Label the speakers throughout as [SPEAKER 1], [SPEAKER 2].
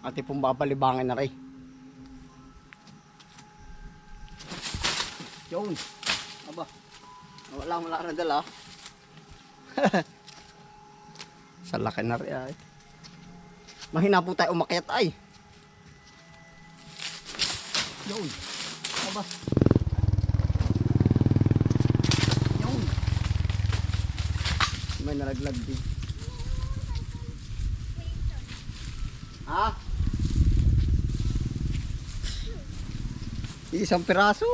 [SPEAKER 1] Ate pong babalibangan na rin. Yun. Aba. Wala wala na dala. Sa laki na rin ay. Mahina po tayo umakyat ay. Yun. Aba. Yun. May naraglag din. Isang piraso?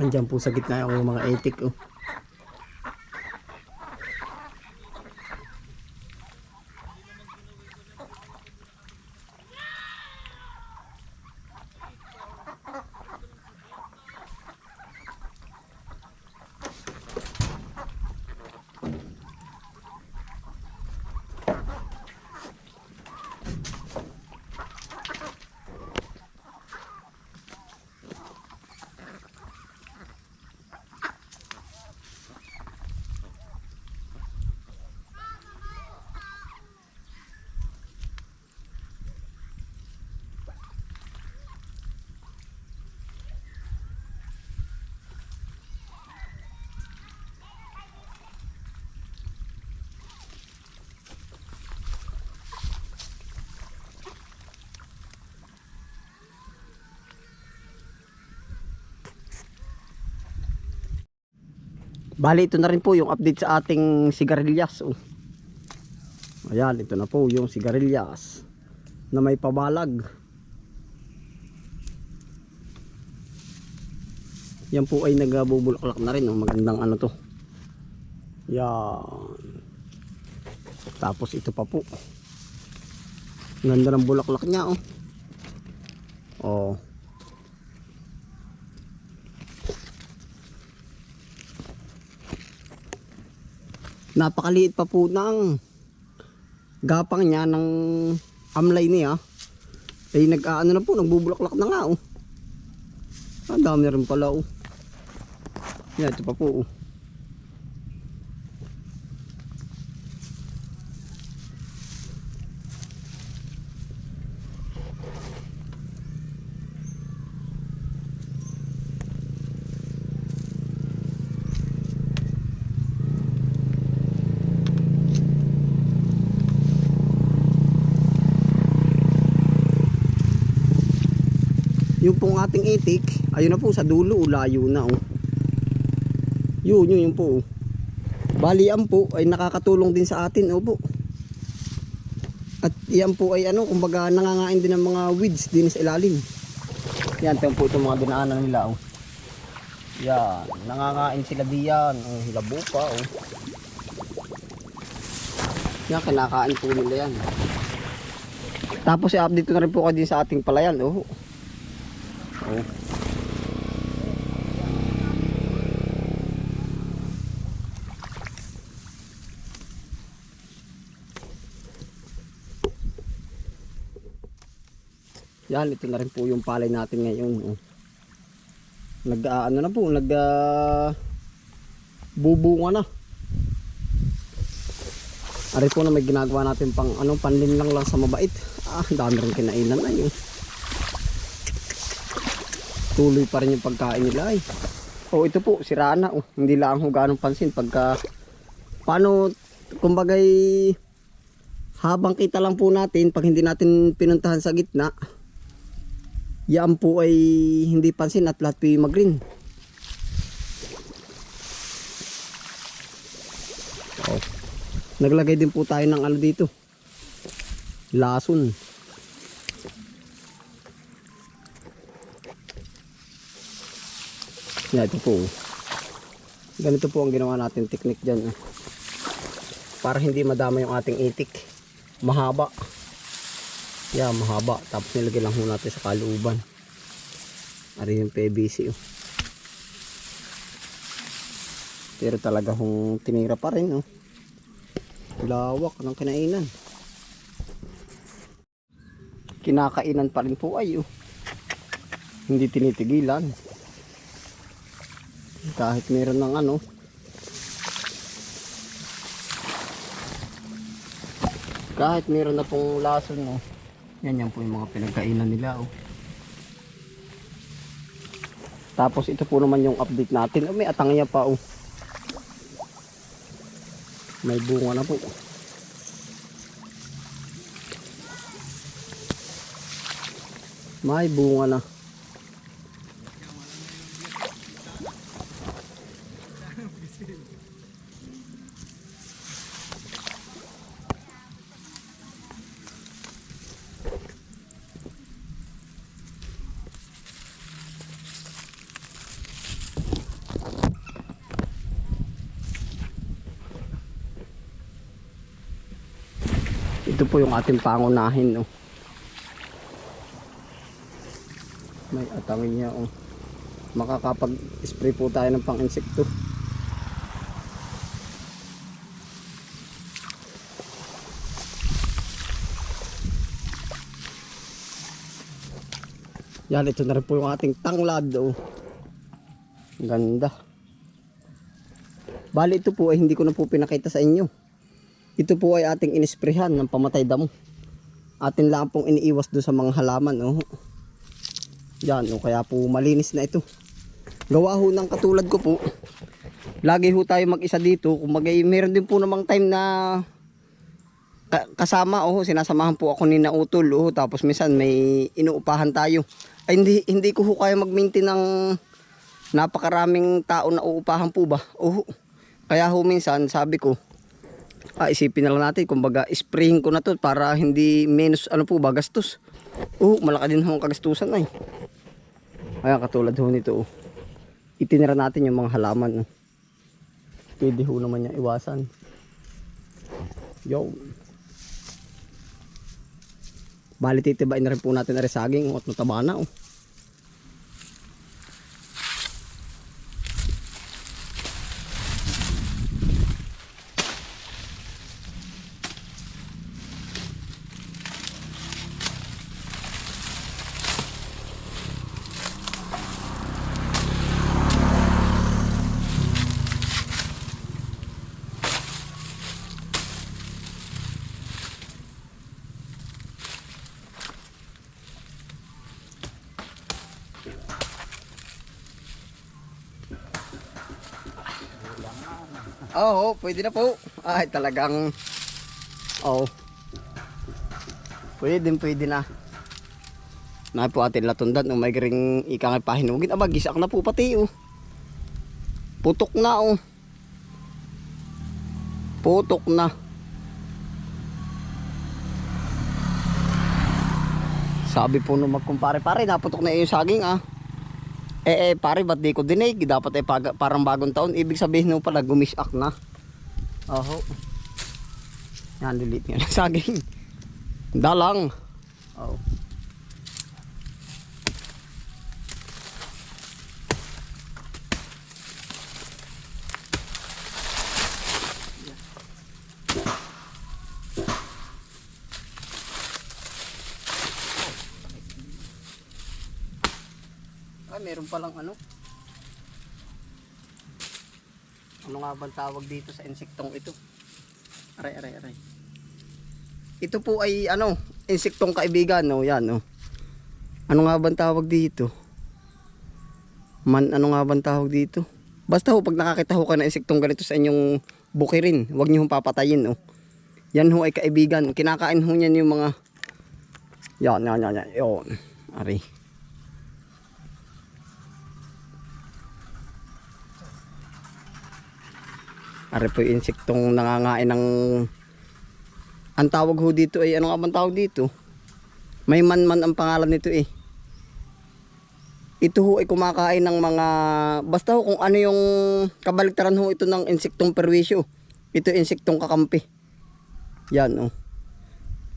[SPEAKER 1] Andiyan po sa gitna yung mga etik oh. Bali, ito na rin po yung update sa ating sigarilyas. Oh. Ayan, ito na po yung sigarilyas na may pabalag. Yan po ay nagbubulaklak na rin. Oh. Magandang ano to. Yan. Tapos ito pa po. Ganda ng bulaklak niya. Oh. Oh. Napakaliit pa po ng gapang niya ng amlay niya. Ay nag ano na po nagbubulaklak na nga oh. Ang dami rin pala oh. Yan ito pa po oh yung pong ating itik ayun na po sa dulo layo na oh. Yun yun yun po oh. balian po ay nakakatulong din sa atin oh po. At yan po ay ano kumbaga nangangain din ng mga weeds din sa ilalim. Yan ito po itong mga dinaanan nila oh. Yan nangangain sila diyan oh, hilabo pa oh. Yan kinakain po nila yan. Tapos i-update ko na rin po kayo din sa ating palayan oh Oh. Yan, ito na rin po yung palay natin ngayon. Oh. Nag, ah, ano na po, nag, uh, bubunga na. Ari po na may ginagawa natin pang, ano, panlin lang sa mabait. Ah, dami rin kinainan na yun tuloy pa rin yung pagkain nila eh. Oh, ito po, sira na. Oh. Hindi lang ho ganong pansin pagka paano kumbagay habang kita lang po natin pag hindi natin pinuntahan sa gitna yan po ay hindi pansin at lahat po yung mag-green. Oh. Naglagay din po tayo ng ano dito. Lason. Yan, ito po. Ganito po ang ginawa natin technique dyan. eh. Para hindi madama yung ating itik. Mahaba. Yan, mahaba. Tapos nilagay lang ho natin sa kaluban. Ari yung PVC. Oh. Pero talaga hong tinira pa rin. Oh. Lawak ng kinainan. Kinakainan pa rin po ay. Oh. Hindi tinitigilan. Kahit meron ng ano. Kahit meron na pong lason, no. Yan yan po yung mga pinagkainan nila, oh. Tapos ito po naman yung update natin. Oh, may atangya pa, oh. May bunga na po. May bunga na. Ito po yung ating pangunahin, oh. May atangin niya, oh. Makakapag-spray po tayo ng pang-insekto. Yan, ito na rin po yung ating tanglad, oh. Ganda. Bali, ito po ay hindi ko na po pinakita sa inyo. Ito po ay ating inisprehan ng pamatay damo. Atin lang pong iniiwas doon sa mga halaman. Oh. Yan, oh, kaya po malinis na ito. Gawa ho ng katulad ko po. Lagi ho tayo mag-isa dito. Kung magay, meron din po namang time na ka- kasama. Oh, sinasamahan po ako ni Nautol. Oh, tapos minsan may inuupahan tayo. Ay, hindi, hindi ko ho kaya mag-maintain ng napakaraming tao na uupahan po ba. Oh, kaya ho minsan sabi ko, ah, isipin na lang natin, kumbaga, spraying ko na to para hindi menos, ano po ba, gastos. Oo, malaki din ang kagastusan ay. Ayan, katulad ho nito, oh. Itinira natin yung mga halaman, oh. Pwede ho naman niya iwasan. Yo. Bali, titibain na rin po natin na rin saging, oh, at mataba na, oh. Oo, pwede na po. Ay, talagang... Oo. Pwede, pwede na. Na po atin latundan, no, may garing ikang pahinugin. Aba, gisak na po pati, oh. Putok na, oh. Putok na. Sabi po nung magkumpare, pare, naputok na yung saging, ah. Eh, eh, pare, ba't di ko dinig? Dapat eh, pag, parang bagong taon. Ibig sabihin nung pala, gumisak na. Oho. Yan, delete nga ng saging. Dalang. Oh. Ay, meron palang ano. Ano nga bang tawag dito sa insektong ito? Aray, aray, aray. Ito po ay ano, insektong kaibigan, no? Yan, no? Ano nga bang tawag dito? Man, ano nga bang tawag dito? Basta ho, pag nakakita ho ka ng insektong ganito sa inyong bukirin, huwag niyo hong papatayin, no? Yan ho ay kaibigan. Kinakain ho niyan yung mga... Yan, yan, yan, yan. Yun. Aray. Ari po yung insektong nangangain ng... Ang tawag ho dito ay ano nga bang tawag dito? May manman ang pangalan nito eh. Ito ho ay kumakain ng mga... Basta ho kung ano yung kabaliktaran ho ito ng insektong perwisyo. Ito insektong kakampi. Yan oh.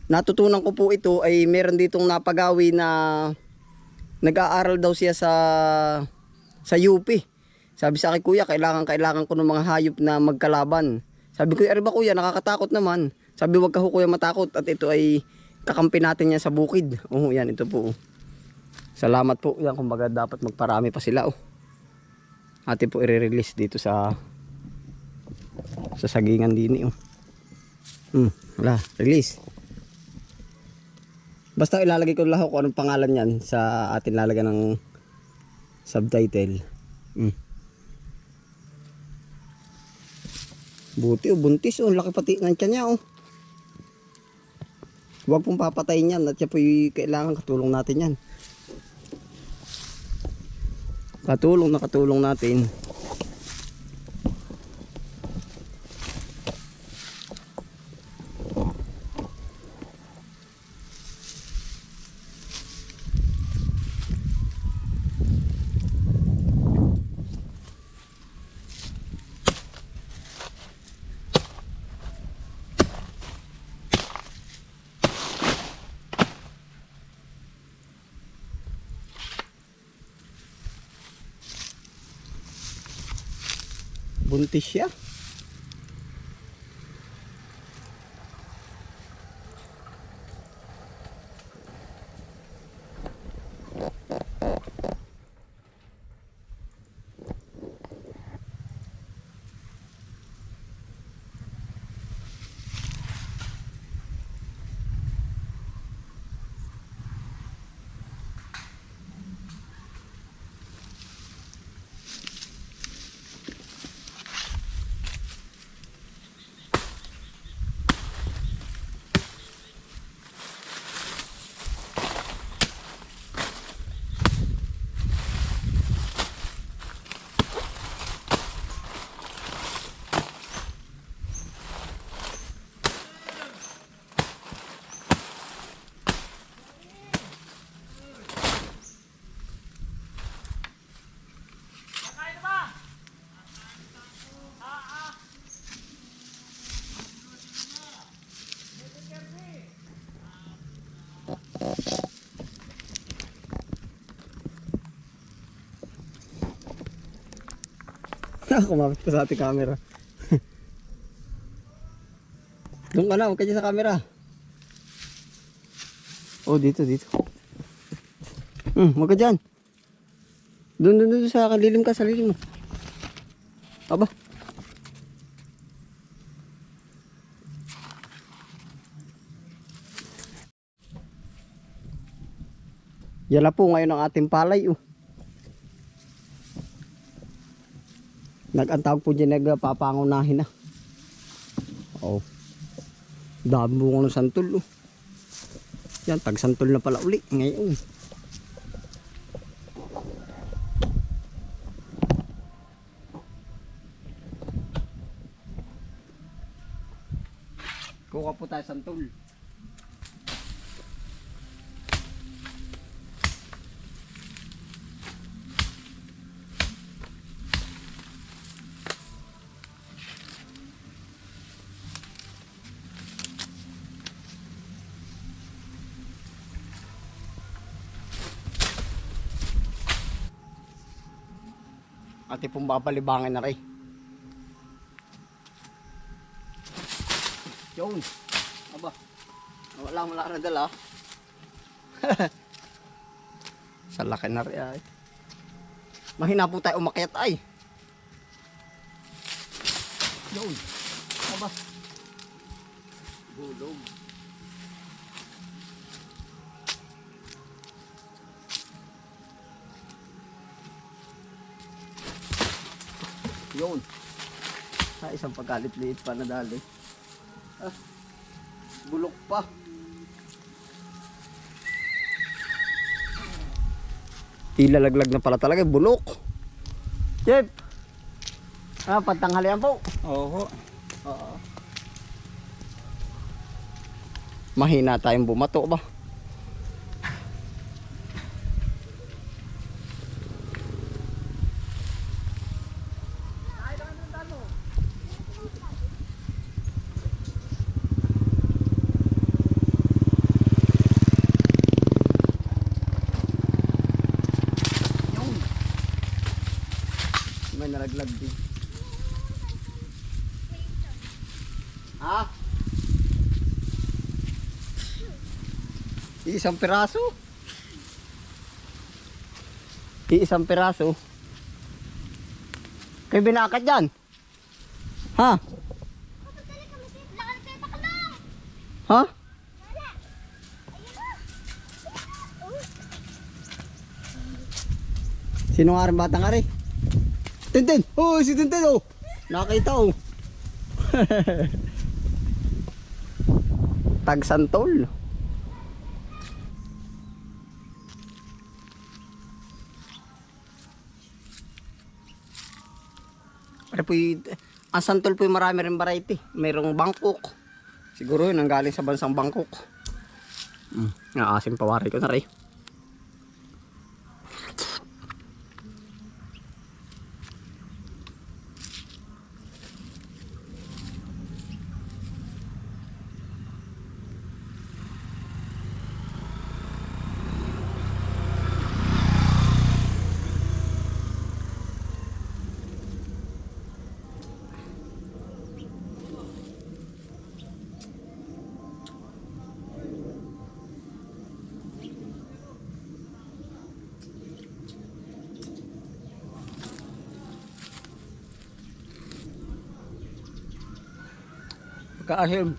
[SPEAKER 1] Natutunan ko po ito ay meron ditong napagawi na nag-aaral daw siya sa sa UP. Sabi sa akin, kuya, kailangan, kailangan ko ng mga hayop na magkalaban. Sabi ko, ari ba kuya, nakakatakot naman. Sabi, wag ka ho kuya matakot at ito ay kakampi natin yan sa bukid. Oh, yan, ito po. Salamat po. Yan, kumbaga dapat magparami pa sila. Oh. Ate po i-release dito sa sa sagingan din oh. Hmm, wala, release. Basta ilalagay ko lahat kung anong pangalan niyan sa atin lalagyan ng subtitle. Hmm. Buti oh, buntis oh, laki pati ng tiyan niya oh. Huwag pong papatayin yan at siya po kailangan katulong natin yan. Katulong na katulong natin. Buntis siya. Kumapit ka sa ating camera. Doon ka na, huwag ka dyan sa camera. Oh, dito, dito. Hmm, huwag ka dyan. Doon, doon, doon sa kalilim ka, sa lilim mo. Aba. Yan na po ngayon ang ating palay. Oh. Nag-antawag po dyan nagpapangunahin na. Oo. Dami bunga ng santol. Oh. Yan, tag santol na pala uli ngayon. Kuha po tayo santol. Ate pong babalibangan na rin. Yun. Aba. Wala mo lang na dala. Sa laki na rin ay. Mahina po tayo umakyat ay. Yun. Aba. Bulog. Yun. Sa isang pagkalit-liit pa na dali. Ah, bulok pa. Ilalaglag na pala talaga, bulok. Chef! Ah, pantanghalian po.
[SPEAKER 2] Oo.
[SPEAKER 1] Oo. Mahina tayong bumato ba? Yun. May nalaglag din. Ha? Iisang piraso? Iisang piraso? Kayo binakat dyan? Ha? Ha? Sino nga rin batang ari? Tintin! Oh, si Tintin oh! Nakita oh! Tagsantol. Ano po ang santol po marami rin variety. Mayroong Bangkok. Siguro yun ang galing sa bansang Bangkok. Mm, naasim pawari ko na rin. Got him.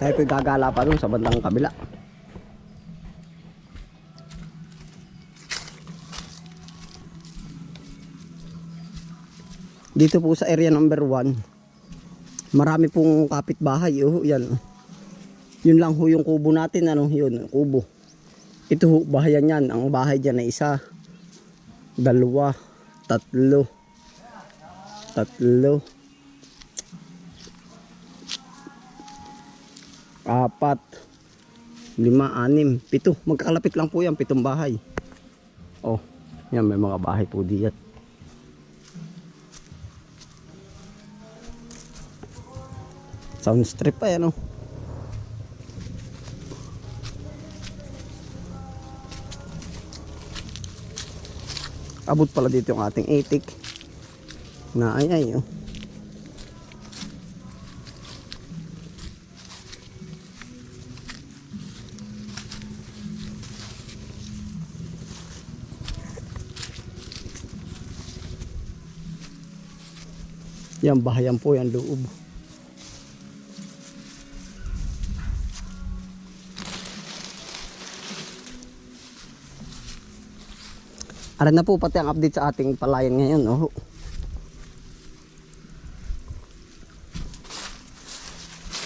[SPEAKER 1] Tayo po gagala pa dun sa bandang kabila. Dito po sa area number 1, marami pong kapitbahay. Oh, yan. Yun lang ho yung kubo natin. Ano, yun, kubo. Ito ho, bahayan yan. Ang bahay dyan ay isa, dalawa, tatlo, tatlo, apat, lima, anim, pito. Magkakalapit lang po yan, pitong bahay. Oh, yan may mga bahay po diyan. Sound strip pa yan oh. Abot pala dito yung ating itik. Na ay ay oh. Yan, bahayan po yan loob. Aran na po pati ang update sa ating palayan ngayon. Oh.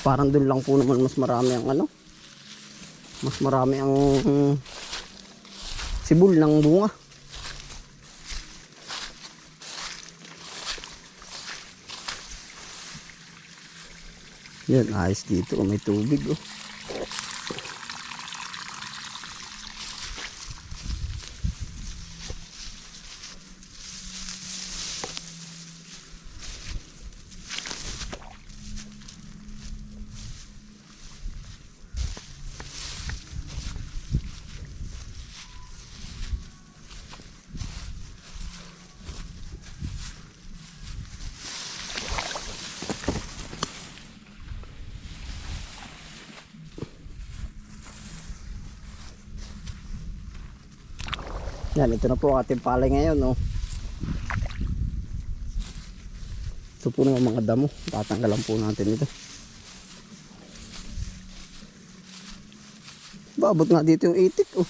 [SPEAKER 1] Parang doon lang po naman mas marami ang ano. Mas marami ang mm, sibol ng bunga. Yan, ayos dito. May tubig. Oh. Yan, ito na po ang ating palay ngayon, no. Ito po naman mga damo. Tatanggalan po natin ito. Babot nga dito yung itik, oh.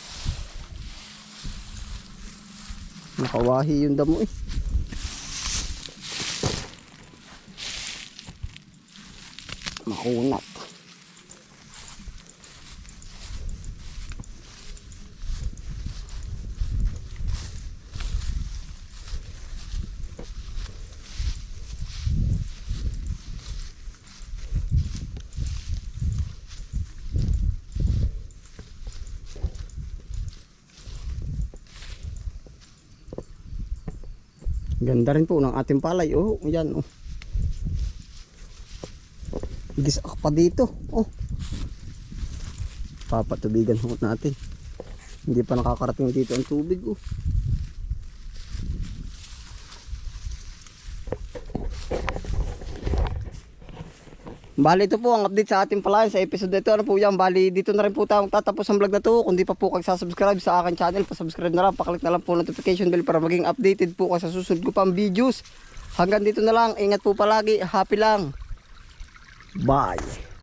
[SPEAKER 1] Nakawahi yung damo, eh. Makunat. Ganda rin po ng ating palay. Oh, yan oh. Gisak pa dito. Oh. Papatubigan ho natin. Hindi pa nakakarating dito ang tubig oh. Bali ito po ang update sa ating palayan sa episode na ito. Ano po yan? Bali dito na rin po tayo tatapos ang vlog na to. Kung di pa po kayo subscribe sa akin channel, pa-subscribe na lang. Paklik na lang po notification bell para maging updated po kayo sa susunod ko pang videos. Hanggang dito na lang. Ingat po palagi. Happy lang. Bye.